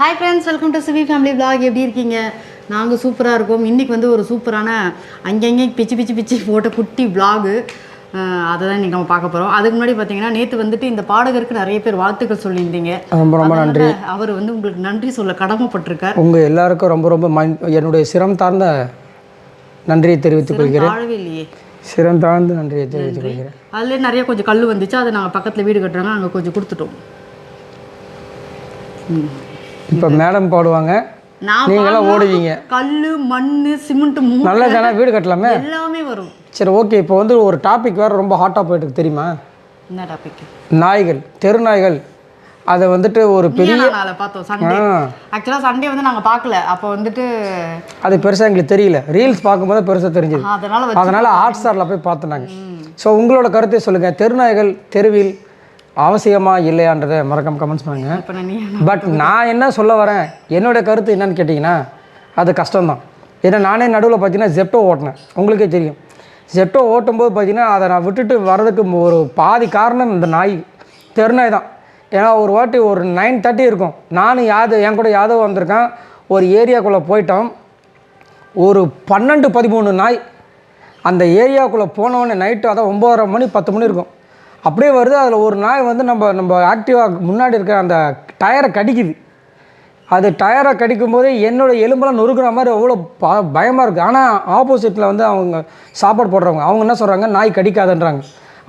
Hi friends welcome to Sivi family vlog. எப்படி இருக்கீங்க? நாங்கள் சூப்பராக இருக்கோம். இன்றைக்கி வந்து ஒரு சூப்பரான அங்கங்கே பிச்சு பிச்சு பிச்சு போட்ட குட்டி அஹ் அதை தான் இன்றைக்கி நம்ம பார்க்க போகிறோம் அதுக்கு முன்னாடி பார்த்தீங்கன்னா நேற்று வந்துட்டு இந்த பாடகருக்கு நிறைய பேர் வாழ்த்துக்கள் சொல்லியிருந்தீங்க. ரொம்ப ரொம்ப நன்றி. அவர் வந்து உங்களுக்கு நன்றி சொல்ல கடமைப்பட்டிருக்கார். உங்கள் எல்லாருக்கும் ரொம்ப ரொம்ப என்னுடைய சிரம் தாழ்ந்த நன்றியை தெரிவித்துக் கொள்கிறேன். வாழவே இல்லையே சிரம் தாழ்ந்த நன்றியை தெரிவித்துக் கொள்கிறேன். அதுலேயே நிறைய கொஞ்சம் கல் வந்துச்சு. அதை நாங்கள் பக்கத்தில் வீடு கட்டுறாங்க அங்கே கொஞ்சம் கொடுத்துட்டோம். இப்போ மேடம் பாடுவாங்க. நீங்களாம் ஓடுவீங்க. கல் மண் சிமெண்ட் நல்ல தானே வீடு கட்டலாமே? எல்லாமே வரும். சரி ஓகே. இப்போ வந்து ஒரு டாபிக் வேறு ரொம்ப ஹாட்டாக போயிட்டு தெரியுமா? என்ன டாபிக் நாய்கள் தெரு நாய்கள். அதை வந்துட்டு ஒரு பெரிய நாளை பார்த்தோம் சண்டே ஆக்சுவலாக சண்டே வந்து நாங்கள் பார்க்கல. அப்போ வந்துட்டு அது பெருசாக எங்களுக்கு தெரியல. ரீல்ஸ் பார்க்கும்போது பெருசாக தெரிஞ்சது. அதனால அதனால் ஹாட் ஸ்டாரில் போய் பார்த்து நாங்கள் ஸோ உங்களோட கருத்தை சொல்லுங்கள் தெருநாய்கள் தெருவில் அவசியமா இல்லையான்றதை மறக்காம கமெண்ட்ஸ் பண்ணுங்கள் பட் நான் என்ன சொல்ல வரேன்? என்னோட கருத்து என்னன்னு கேட்டிங்கன்னா அது கஷ்டம்தான். ஏன்னா நானே நடுவில் பார்த்தீங்கன்னா ஜெப்டோ ஓட்டினேன். உங்களுக்கே தெரியும். ஜெப்டோ ஓட்டும்போது பார்த்தீங்கன்னா அதை நான் விட்டுட்டு வர்றதுக்கு ஒரு பாதி காரணம் இந்த நாய். தெருநாய் தான். ஏன்னா ஒரு வாட்டி ஒரு நைன் தேர்ட்டி இருக்கும். நானும் யாதவ் என் கூட யாதவ் வந்திருக்கேன். ஒரு ஏரியாக்குள்ளே போயிட்டோம். ஒரு பன்னெண்டு பதிமூணு நாய். அந்த ஏரியாவுக்குள்ளே போனவொடனே நைட்டு அதான் ஒம்பதரை மணி பத்து மணி இருக்கும். அப்படியே வருது அதில் ஒரு நாய் வந்து நம்ம நம்ம ஆக்டிவாக முன்னாடி இருக்கிற அந்த டயரை கடிக்குது. அது டயரை கடிக்கும் போதே என்னோட எலும்பெல்லாம் நொறுக்கிற மாதிரி அவ்வளோ ப பயமாக இருக்குது ஆனால் ஆப்போசிட்டில் வந்து அவங்க சாப்பாடு போடுறவங்க அவங்க என்ன சொல்கிறாங்க நாய் கடிக்காதுன்றாங்க.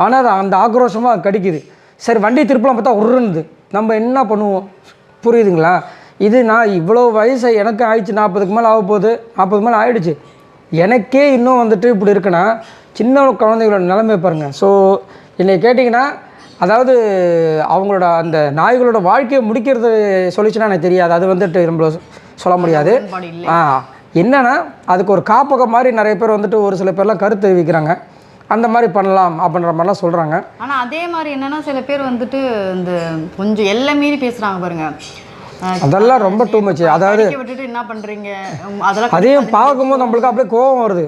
ஆனால் அது அந்த ஆக்ரோஷமாக கடிக்குது. சரி வண்டி திருப்பலாம் பார்த்தா உருணுது நம்ம என்ன பண்ணுவோம்? புரியுதுங்களா? இது நான் இவ்வளோ வயசு எனக்கு ஆயிடுச்சு. நாற்பதுக்கு மேலே ஆக போகுது. நாற்பது மேலே ஆயிடுச்சு. எனக்கே இன்னும் வந்துட்டு இப்படி இருக்குன்னா சின்ன குழந்தைகளோட நிலைமை பாருங்கள் ஸோ என்னை கேட்டிங்கன்னா அதாவது அவங்களோட அந்த நாய்களோட வாழ்க்கையை முடிக்கிறது சொல்லிச்சுன்னா எனக்கு தெரியாது. அது வந்துட்டு நம்ம சொல்ல முடியாது. ஆ என்னன்னா அதுக்கு ஒரு காப்பகம் மாதிரி நிறைய பேர் வந்துட்டு ஒரு சில பேர்லாம் கருத்து தெரிவிக்கிறாங்க. அந்த மாதிரி பண்ணலாம் அப்படின்ற மாதிரிலாம் சொல்கிறாங்க ஆனா அதே மாதிரி என்னன்னா சில பேர் வந்துட்டு இந்த கொஞ்சம் எல்லாம் மீறி பேசுறாங்க பாருங்க. அஹ் அதெல்லாம் ரொம்ப டூ மச் அதாவது விட்டுட்டு என்ன அதெல்லாம் அதையும் பார்க்கும்போது நம்மளுக்கு அப்படியே கோபம் வருது.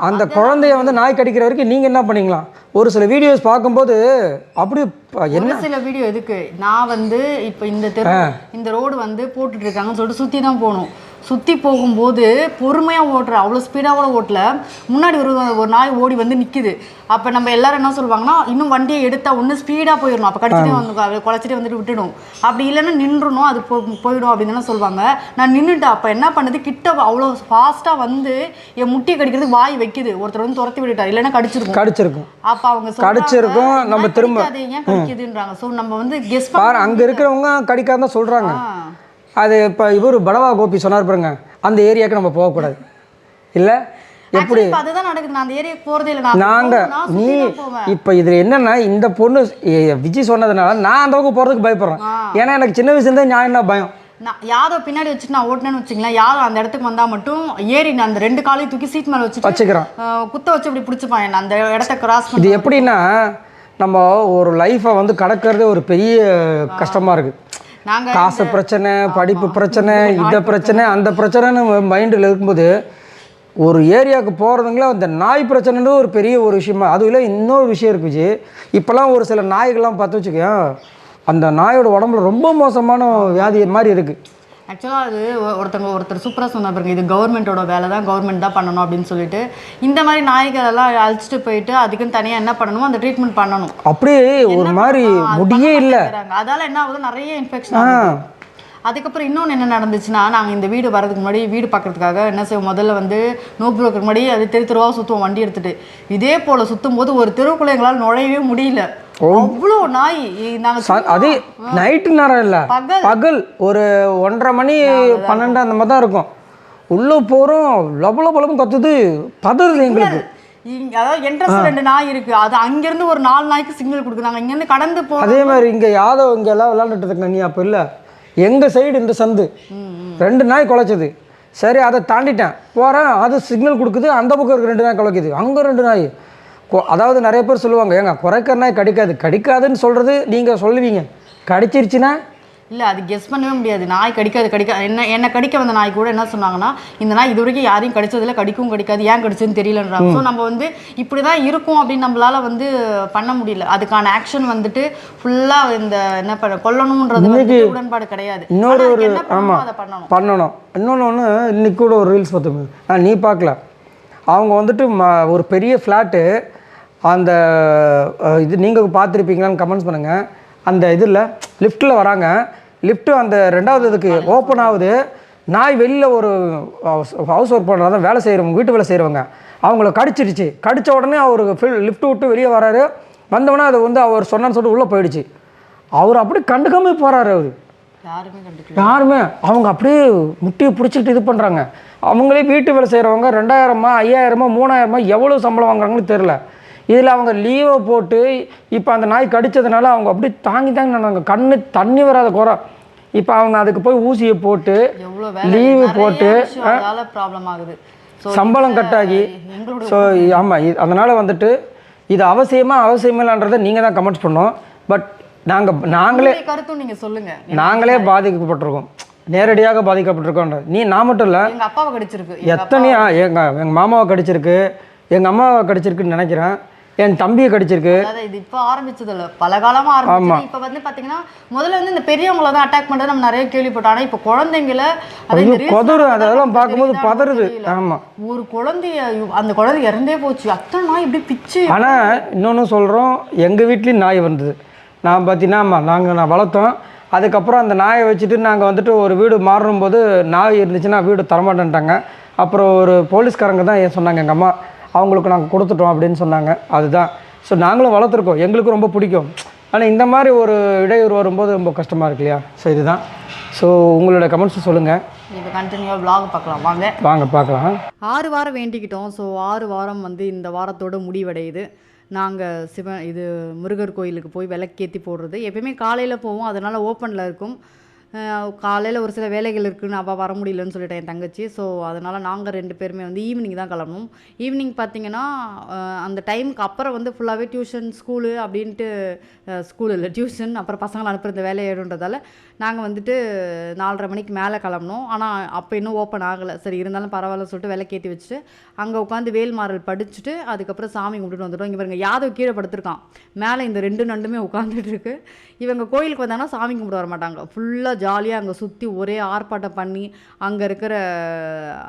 அந்த குழந்தைய வந்து நாய் கடிக்கிற வரைக்கும் நீங்கள் என்ன பண்ணீங்களாம் ஒரு சில வீடியோஸ் பார்க்கும்போது அப்படியே ப- என்ன? சில வீடியோ எதுக்கு? நான் வந்து இப்போ இந்த தெரு இந்த ரோடு வந்து போட்டுட்டு இருக்காங்கன்னு சொல்லிட்டு சுற்றி தான் போகணும். சுற்றி போகும்போது பொறுமையாக ஓட்டுற அவ்வளோ ஸ்பீடாக கூட ஓட்டல. முன்னாடி ஒரு ஒரு நாய் ஓடி வந்து நிற்குது அப்போ நம்ம எல்லாரும் என்ன சொல்லுவாங்கன்னா இன்னும் வண்டியை எடுத்தா ஒன்று ஸ்பீடாக போயிடணும். அப்போ கடிச்சிட்டே வந்து அது குழச்சிட்டே வந்துட்டு விட்டுடும். அப்படி இல்லைன்னா நின்றுணும் அது போ போயிடும் அப்படின்னு தானே சொல்லுவாங்க. நான் நின்றுட்டேன் அப்போ என்ன பண்ணுது? கிட்ட அவ்வளோ ஃபாஸ்ட்டாக வந்து என் முட்டியை கடிக்கிறதுக்கு வாய் வைக்குது. ஒருத்தர் வந்து துரத்தி விட்டுட்டார். இல்லைன்னா கடிச்சிருக்கும். கடிச்சிருக்கும். அப்ப அவங்க கடிச்சிருக்கும், நம்ம "ஏன் திரும்ப- கடிக்காது, ஏன் கடிக்குதுன்றாங்க. சோ நம்ம வந்து கெஸ் பாரு அங்கே இருக்கிறவங்க கடிக்காதான் சொல்கிறாங்க அது இப்போ இவர் படவா கோபி சொன்னார் பாருங்க அந்த ஏரியாவுக்கு நம்ம போகக்கூடாது. இல்லை? எப்படி? எப்படி அதுதான் நடக்குது. நான் அந்த ஏரியாக்கு போறதே இல்லை. நான் நாங்க போகணும், நான் நீ இப்போ இதில் என்னன்னா இந்த பொண்ணு விஜய் சொன்னதுனால நான் அந்த பக்கம் போகிறதுக்கு பயப்படுறேன். ஏன்னா எனக்கு சின்ன வயசுலேருந்தே நான் என்ன பயம். நான் யாதவ் பின்னாடி வச்சுட்டு நான் ஓட்டினேன்னு வச்சுங்களேன் யாதவ் அந்த இடத்துக்கு வந்தா மட்டும் ஏறி நான் அந்த ரெண்டு காலையும் தூக்கி சீட் மேல வச்சுட்டு வச்சுக்கிறேன். குத்த வச்சு இப்படி பிடிச்சிப்பான் அந்த இடத்த கிராஸ் இது எப்படின்னா நம்ம ஒரு லைஃப்பை வந்து கடக்கிறதே ஒரு பெரிய கஷ்டமாக இருக்குது காசு பிரச்சனை படிப்பு பிரச்சனை இந்த பிரச்சனை. அந்த பிரச்சனைன்னு மைண்டில் இருக்கும்போது ஒரு ஏரியாவுக்கு போகிறதுங்களே அந்த நாய் பிரச்சனைன்றது ஒரு பெரிய ஒரு விஷயமா அதுவும் இல்லை இன்னொரு விஷயம் இருக்கு விஜய். இப்போல்லாம் ஒரு சில நாய்கள்லாம் பார்த்து வச்சுக்கோயேன் அந்த நாயோட உடம்புல ரொம்ப மோசமான வியாதி மாதிரி இருக்குது ஆக்சுவலாக அது ஒ- ஒருத்தவங்க ஒருத்தர் சூப்பராக சொன்னா பாருங்க இது கவர்மெண்ட்டோட வேலை தான் கவர்மெண்ட் தான் பண்ணணும் அப்படின்னு சொல்லிட்டு. இந்த மாதிரி நாய்கள் எல்லாம் அழைச்சிட்டு போயிட்டு அதுக்குன்னு தனியாக என்ன பண்ணணுமோ அந்த ட்ரீட்மெண்ட் பண்ணணும். அப்படியே ஒரு மாதிரி முடியே இல்லை. அதால என்ன ஆகுது? நிறைய இன்ஃபெக்ஷன் அதுக்கப்புறம் இன்னொன்று என்ன நடந்துச்சுன்னா நாங்கள் இந்த வீடு வரதுக்கு முன்னாடி வீடு பார்க்கறதுக்காக என்ன செய்வோம்? முதல்ல வந்து நோ புரோக்கர் முன்னாடி அது தெரு தெருவாக சுற்றுவோம் வண்டி எடுத்துட்டு. இதே போல் சுற்றும் போது ஒரு தெருவுக்குள்ள எங்களால் நுழையவே முடியல. அவ்வளோ நாய். நாங்கள் அதே நைட்டு நேரம் இல்லை. பகல். ஒரு ஒன்றரை மணி பன்னெண்டு அந்த மாதிரி தான் இருக்கும். உள்ளே போகிறோம் லபல பலமும் கத்துது பதறுது எங்களுக்கு. இங்க அதாவது என்ட்ரன்ஸ் ரெண்டு நாய் இருக்கு. அது அங்கிருந்து ஒரு நாலு நாய்க்கு சிக்னல் கொடுக்குறாங்க. இங்கேருந்து கடந்து போ அதே மாதிரி இங்கே யாதவ் இங்கே எல்லாம் விளாண்டுட்டு இருக்க நீ அப்போ இல்லை. எங்கள் சைடு இந்த சந்து. ரெண்டு நாய் குலைச்சது. சரி அதை தாண்டிட்டேன். போகிறேன் அது சிக்னல் கொடுக்குது. அந்த பக்கம் இருக்க ரெண்டு நாய் குலைக்குது. அங்கே ரெண்டு நாய். அதாவது நிறைய பேர் சொல்லுவாங்க ஏங்க குறைக்கிற நாய் கடிக்காது. கடிக்காதுன்னு சொல்கிறது நீங்கள் சொல்லுவீங்க. கடிச்சிருச்சுன்னா? இல்லை அது கெஸ் பண்ணவே முடியாது. நாய் கடிக்காது கடிக்க என்ன என்ன கடிக்க வந்த நாய் கூட என்ன சொன்னாங்கன்னா இந்த நாய் இது வரைக்கும் யாரையும் கடிச்சதில்ல கடிக்கவும் கடிக்காது. ஏன் கடிச்சதுன்னு தெரியலன்றாங்க. ஸோ நம்ம வந்து இப்படி தான் இருக்கும் அப்படின்னு நம்மளால வந்து பண்ண முடியல. அதுக்கான ஆக்ஷன் வந்துட்டு ஃபுல்லாக இந்த என்ன பண்ண கொல்லணுன்றது உடன்பாடு கிடையாது. இன்னொரு ஒரு- என்ன பண்ணணுமோ. அதை பண்ணணும். பண்ணணும். இன்னொன்று ஒன்று இன்னைக்கு கூட ஒரு ரீல்ஸ் பார்த்தோம் ஆ நீ பார்க்கல. அவங்க வந்துட்டு ஒரு பெரிய ஃப்ளாட்டு அந்த இது நீங்கள் பார்த்துருப்பீங்களான்னு கமெண்ட்ஸ் பண்ணுங்கள் அந்த இதில் லிஃப்ட்டில் வராங்க. லிஃப்ட்டு அந்த ரெண்டாவது இதுக்கு ஓப்பன் ஆகுது. நாய் வெளியில் ஒரு ஹவுஸ் ஒர்க் பண்ணுறதா வேலை செய்கிறவங்க வீட்டு வேலை செய்கிறவங்க அவங்கள கடிச்சிடுச்சு கடிச்ச உடனே அவர் ஃபில் லிஃப்ட் விட்டு வெளியே வராரு. வந்தவொடனே அது வந்து அவர் சொன்னான்னு சொல்லிட்டு உள்ளே போயிடுச்சு. அவர் அப்படி கண்டுக்காம போகிறாரு அவர். யாருமே அவங்க அப்படியே முட்டியை பிடிச்சிக்கிட்டு இது பண்ணுறாங்க அவங்களே வீட்டு வேலை செய்கிறவங்க ரெண்டாயிரமா ஐயாயிரமா மூணாயிரமா எவ்வளோ சம்பளம் வாங்குறாங்கன்னு தெரில இதில் அவங்க லீவை போட்டு இப்போ அந்த நாய் கடிச்சதுனால அவங்க அப்படியே தாங்கி தாங்கி நடந்தாங்க. கண்ணு தண்ணி வராத குறை. இப்போ அவங்க அதுக்கு போய் ஊசியை போட்டு லீவு போட்டு ப்ராப்ளம் ஆகுது. சம்பளம் கட்டாகி ஸோ ஆமாம் அதனால் வந்துட்டு இது அவசியமா அவசியமில்லைன்றதை நீங்கள் தான் கமெண்ட்ஸ் பண்ணோம். பட் நாங்கள் நாங்களே கருத்தும் நீங்க சொல்லுங்க. நாங்களே பாதிக்கப்பட்டிருக்கோம். நேரடியாக பாதிக்கப்பட்டிருக்கோம் நீ நான் மட்டும் இல்லை. எங்க அப்பாவை கடிச்சிருக்கு. எத்தனையா எங்கள் எங்கள் மாமாவை கடிச்சிருக்கு. எங்கள் அம்மாவை கடிச்சிருக்குன்னு நினைக்கிறேன். என் தம்பியை கடிச்சிருக்கு. இது இப்போ ஆரம்பிச்சது இல்ல பல காலமா ஆரம்பிச்சது இப்போ வந்து பாத்தீங்கன்னா முதல்ல வந்து இந்த பெரியவங்கள தான் அட்டாக் பண்றது நம்ம நிறைய கேள்விப்பட்டோம். ஆனா இப்போ குழந்தைங்கள பார்த்து அதெல்லாம் பார்க்கும்போது பதறுது. ஆமாம் ஒரு குழந்தைய அந்த குழந்தை இறந்தே போச்சு. அத்தனை நாய் இப்படி பிச்சு ஆனால் இன்னொன்று சொல்கிறோம் எங்கள் வீட்லேயும் நாய் வந்தது. நான் பார்த்தீங்கன்னா ஆமாம் நாங்கள் நான் வளர்த்தோம். அதுக்கப்புறம் அந்த நாயை வச்சுட்டு நாங்கள் வந்துட்டு ஒரு வீடு மாறும் போது நாய் இருந்துச்சுன்னா வீடு தரமாட்டேன்ட்டாங்க. அப்புறம் ஒரு போலீஸ்காரங்க தான் சொன்னாங்க எங்கள் அம்மா அவங்களுக்கு நாங்கள் கொடுத்துட்டோம் அப்படின்னு சொன்னாங்க. அதுதான். ஸோ நாங்களும் வளர்த்துருக்கோம். எங்களுக்கு ரொம்ப பிடிக்கும். ஆனால் இந்த மாதிரி ஒரு இடையூறு வரும்போது ரொம்ப கஷ்டமாக இருக்கு இல்லையா? ஸோ இதுதான். ஸோ உங்களோட கமெண்ட்ஸ் சொல்லுங்கள் இப்போ கண்டினியூவா vlog பார்க்கலாம். வாங்க. வாங்க பார்க்கலாம். ஆறு வாரம் வேண்டிக்கிட்டோம். ஸோ ஆறு வாரம் வந்து இந்த வாரத்தோட முடிவடையுது. நாங்கள் சிவன் இது முருகர் கோயிலுக்கு போய் விளக்கேற்றி போடுறது. எப்பயுமே காலையில் போவோம். அதனால் ஓப்பனில் இருக்கும். காலையில் ஒரு சில வேலைகள் இருக்குன்னு அவள் வர முடியலன்னு சொல்லிட்டேன் என் தங்கச்சி. ஸோ அதனால் நாங்கள் ரெண்டு பேருமே வந்து ஈவினிங் தான் கிளம்பணும் ஈவினிங் பார்த்தீங்கன்னா அந்த டைமுக்கு அப்புறம் வந்து ஃபுல்லாகவே டியூஷன் ஸ்கூலு அப்படின்ட்டு ஸ்கூல் இல்லை டியூஷன் அப்புறம் பசங்களை அனுப்புறது வேலையிடுன்றதால நாங்கள் வந்துட்டு நாலரை மணிக்கு மேலே கிளம்புனோம். ஆனால் அப்போ இன்னும் ஓப்பன் ஆகலை. சரி இருந்தாலும் பரவாயில்ல சொல்லிட்டு விளக்கேற்றி வச்சுட்டு அங்கே உட்காந்து வேல்மாறல் படிச்சுட்டு அதுக்கப்புறம் சாமி கும்பிட்டுட்டு வந்துட்டோம். இங்கே பாருங்க யாதவ் கீழே படுத்துருக்கான். மேலே இந்த ரெண்டு நண்டுமே உட்காந்துட்டு இருக்கு. இவங்க கோயிலுக்கு வந்தாங்கன்னா சாமி கும்பிட வர மாட்டாங்க. ஃபுல்லாக ஜாலியாக அங்கே சுற்றி ஒரே ஆர்ப்பாட்டம் பண்ணி அங்கே இருக்கிற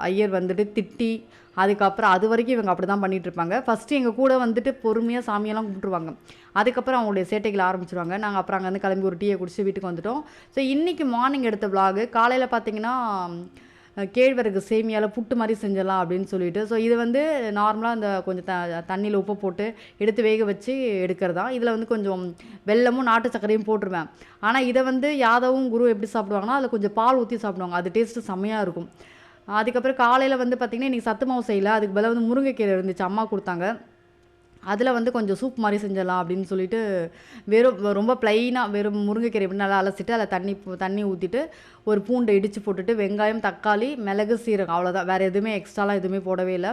ஐயர் வந்துட்டு திட்டி அதுக்கப்புறம் அது வரைக்கும் இவங்க அப்படி தான் இருப்பாங்க. ஃபஸ்ட்டு எங்கள் கூட வந்துட்டு பொறுமையாக சாமியெல்லாம் கும்பிட்ருவாங்க அதுக்கப்புறம் அவங்களுடைய சேட்டைகள் ஆரம்பிச்சிருவாங்க. நாங்கள் அப்புறம் அங்கேருந்து கிளம்பி ஒரு டீயை குடிச்சு வீட்டுக்கு வந்துட்டோம். ஸோ இன்றைக்கி மார்னிங் எடுத்த vlog காலையில் பார்த்தீங்கன்னா கேழ்வரகு சேமியாவில் புட்டு மாதிரி செஞ்சிடலாம் அப்படின்னு சொல்லிட்டு. ஸோ இது வந்து நார்மலாக அந்த கொஞ்சம் த தண்ணியில் உப்பு போட்டு எடுத்து வேக வச்சு எடுக்கிறது. தான் இதில் வந்து கொஞ்சம் வெல்லமும் நாட்டு சர்க்கரையும் போட்டுருவேன். ஆனால் இதை வந்து யாதவும் குரு எப்படி சாப்பிடுவாங்கன்னா அதில் கொஞ்சம் பால் ஊற்றி சாப்பிடுவாங்க. அது டேஸ்ட்டு செம்மையாக இருக்கும். அதுக்கப்புறம் காலையில் வந்து பார்த்திங்கன்னா இன்றைக்கி சத்து மாவு செய்யலை. அதுக்கு பதிலாக வந்து முருங்கைக்கீரை இருந்துச்சு. அம்மா கொடுத்தாங்க. அதில் வந்து கொஞ்சம் சூப் மாதிரி செஞ்சிடலாம் அப்படின்னு சொல்லிட்டு வெறும் ரொம்ப ப்ளைனாக வெறும் முருங்கைக்கீரை இப்படி நல்லா அலசிட்டு அதில் தண்ணி தண்ணி ஊற்றிட்டு ஒரு பூண்டை இடித்து போட்டுட்டு வெங்காயம் தக்காளி மிளகு சீரகம் அவ்வளோதான் வேறு எதுவுமே எக்ஸ்ட்ராலாம் எதுவுமே போடவே இல்லை.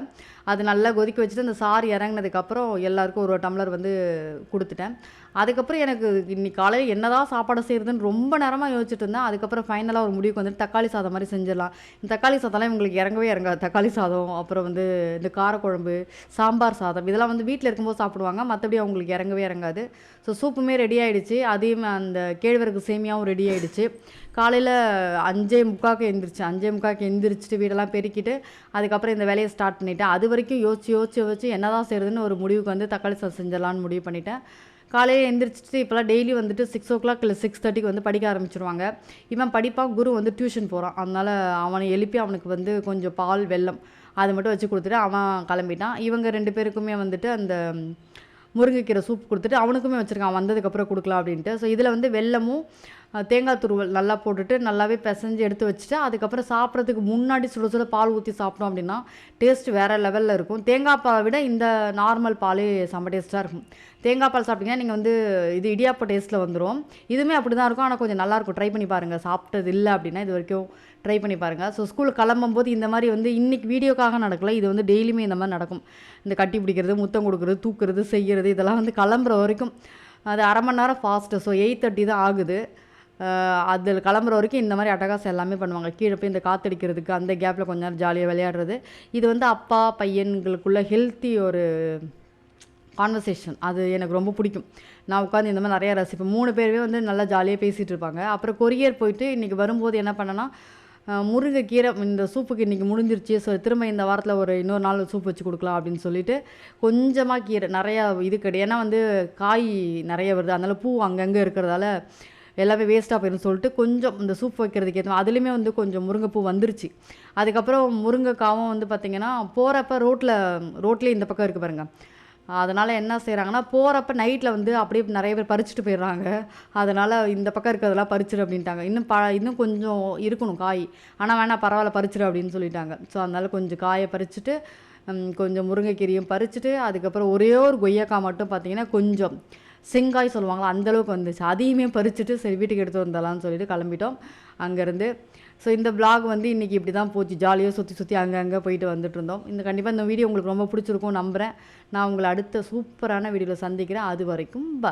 அது நல்லா கொதிக்க வச்சுட்டு அந்த சாறு இறங்கினதுக்கப்புறம் எல்லாருக்கும் ஒரு ஒரு டம்ளர் வந்து கொடுத்துட்டேன். அதுக்கப்புறம் எனக்கு இன்னைக்கு காலையில் என்னதான் சாப்பாடு செய்கிறதுன்னு ரொம்ப நேரமாக யோசிச்சுட்டு இருந்தேன். அதுக்கப்புறம் ஃபைனலாக ஒரு முடிவுக்கு வந்துட்டு தக்காளி சாதம் மாதிரி செஞ்சிடலாம். இந்த தக்காளி சாதம்லாம் இவங்களுக்கு இறங்கவே இறங்காது. தக்காளி சாதம் அப்புறம் வந்து இந்த காரக்குழம்பு சாம்பார் சாதம் இதெல்லாம் வந்து வீட்டில் இருக்கும்போது சாப்பிடுவாங்க. மற்றபடி அவங்களுக்கு இறங்கவே இறங்காது. ஸோ சூப்புமே ரெடி ஆகிடுச்சு அதையும் அந்த கேழ்வரகு சேமியாவும் ரெடி ஆகிடுச்சு காலையில் அஞ்சே முக்காக்கு எந்திரிச்சு அஞ்சே முக்காக்கு எழுந்திரிச்சிட்டு வீடெல்லாம் பெருக்கிட்டு அதுக்கப்புறம் இந்த வேலையை ஸ்டார்ட் பண்ணிட்டேன். அது வரைக்கும் யோசிச்சு யோசிச்சு யோசிச்சு என்னதான் செய்யறதுன்னு ஒரு முடிவுக்கு வந்து தக்காளி சாதம் செஞ்சிடலான்னு முடிவு பண்ணிட்டேன். காலையில் எழுந்திரிச்சிட்டு இப்போலாம் டெய்லி வந்துட்டு சிக்ஸ் ஓ கிளாக் இல்லை சிக்ஸ் தேர்ட்டிக்கு வந்து படிக்க ஆரம்பிச்சிருவாங்க. இவன் படிப்பான் குரு வந்து டியூஷன் போகிறான் அதனால் அவனை எழுப்பி அவனுக்கு வந்து கொஞ்சம் பால் வெல்லம் அதை மட்டும் வச்சு கொடுத்துட்டு அவன் கிளம்பிட்டான். இவங்க ரெண்டு பேருக்குமே வந்துட்டு அந்த முருங்கைக்கீரை சூப் கொடுத்துட்டு அவனுக்குமே வச்சுருக்கான். வந்ததுக்கப்புறம் கொடுக்கலாம் அப்படின்ட்டு. ஸோ இதில் வந்து வெல்லமும் தேங்காய் துருவல் நல்லா போட்டுட்டு நல்லாவே பிசைஞ்சு எடுத்து வச்சுட்டு அதுக்கப்புறம் சாப்பிட்றதுக்கு முன்னாடி சுட சுட பால் ஊற்றி சாப்பிட்டோம் அப்படின்னா டேஸ்ட் வேறு லெவலில் இருக்கும். தேங்காய் பாலை விட இந்த நார்மல் பாலே செம்ம டேஸ்ட்டாக இருக்கும். தேங்காய் பால் சாப்பிட்டீங்கன்னா நீங்கள் வந்து இது இடியாப்ப டேஸ்ட்டில் வந்துடும் இதுவுமே அப்படி தான் இருக்கும். ஆனால் கொஞ்சம் நல்லாயிருக்கும் ட்ரை பண்ணி பாருங்கள் சாப்பிட்டது இல்லை அப்படின்னா இது வரைக்கும் ட்ரை பண்ணி பாருங்கள் ஸோ ஸ்கூலுக்கு கிளம்பும்போது இந்த மாதிரி வந்து இன்றைக்கி வீடியோக்காக நடக்கல. இது வந்து டெய்லியுமே இந்த மாதிரி நடக்கும். இந்த கட்டி பிடிக்கிறது முத்தம் கொடுக்குறது தூக்குறது செய்கிறது இதெல்லாம் வந்து கிளம்புற வரைக்கும். அது அரை மணி நேரம் ஃபாஸ்ட்டு ஸோ எயிட் தேர்ட்டி தான் ஆகுது. அதில் கிளம்புற வரைக்கும் இந்த மாதிரி அட்டகாசம் எல்லாமே பண்ணுவாங்க. கீழே போய் இந்த காத்தடிக்கிறதுக்கு அந்த கேப்பில் கொஞ்ச நேரம் ஜாலியாக விளையாடுறது. இது வந்து அப்பா பையன்களுக்குள்ள ஹெல்த்தி ஒரு கான்வர்சேஷன் அது எனக்கு ரொம்ப பிடிக்கும். நான் உட்காந்து இந்த மாதிரி நிறையா ரசிப்பேன். மூணு பேருமே வந்து நல்லா ஜாலியாக பேசிகிட்டு இருப்பாங்க. அப்புறம் கொரியர் போயிட்டு இன்றைக்கி வரும்போது என்ன பண்ணேன்னா முருங்கை முருங்கைக்கீரை இந்த சூப்புக்கு இன்றைக்கி முடிஞ்சிருச்சு. ஸோ திரும்ப இந்த வாரத்தில் ஒரு இன்னொரு நாள் சூப் வச்சு கொடுக்கலாம் அப்படின்னு சொல்லிட்டு கொஞ்சமாக கீரை நிறையா இது கிடையாது. ஏன்னா வந்து காய் நிறைய வருது. அதனால் பூ அங்கங்கே இருக்கிறதால எல்லாமே வேஸ்ட்டாக போயிடும் சொல்லிட்டு கொஞ்சம் இந்த சூப் வைக்கிறதுக்கு ஏற்ற அதுலேயுமே வந்து கொஞ்சம் முருங்கைப்பூ வந்துருச்சு. அதுக்கப்புறம் முருங்கைக்காவும் வந்து பார்த்திங்கன்னா போகிறப்ப ரோட்டில் ரோட்லேயே இந்த பக்கம் இருக்குது பாருங்கள் அதனால் என்ன செய்கிறாங்கன்னா போகிறப்ப நைட்டில் வந்து அப்படியே நிறைய பேர் பறிச்சுட்டு போயிடுறாங்க. அதனால் இந்த பக்கம் இருக்கிறதெல்லாம் பறிச்சிடு அப்படின்ட்டாங்க. இன்னும் ப இன்னும் கொஞ்சம் இருக்கணும் காய். ஆனால் வேணாம் பரவாயில்ல பறிச்சிடு அப்படின்னு சொல்லிட்டாங்க. ஸோ அதனால் கொஞ்சம் காயை பறிச்சுட்டு கொஞ்சம் முருங்கைக்கீரையும் பறிச்சுட்டு அதுக்கப்புறம் ஒரே ஒரு கொய்யாக்காய் மட்டும் பார்த்தீங்கன்னா கொஞ்சம் செங்காய் சொல்லுவாங்களா அந்த அளவுக்கு வந்துச்சு. அதையுமே பறிச்சுட்டு சரி வீட்டுக்கு எடுத்து வந்தலாம்னு சொல்லிட்டு கிளம்பிட்டோம். அங்கேருந்து. ஸோ இந்த பிளாக் வந்து இன்றைக்கி இப்படி தான் போச்சு ஜாலியாக சுற்றி சுற்றி அங்கங்கே போயிட்டு வந்துட்டு இருந்தோம். இந்த கண்டிப்பாக இந்த வீடியோ உங்களுக்கு ரொம்ப பிடிச்சிருக்கும் நம்புகிறேன் நான் உங்களை அடுத்த சூப்பரான வீடியோவில் சந்திக்கிறேன். அது வரைக்கும் ப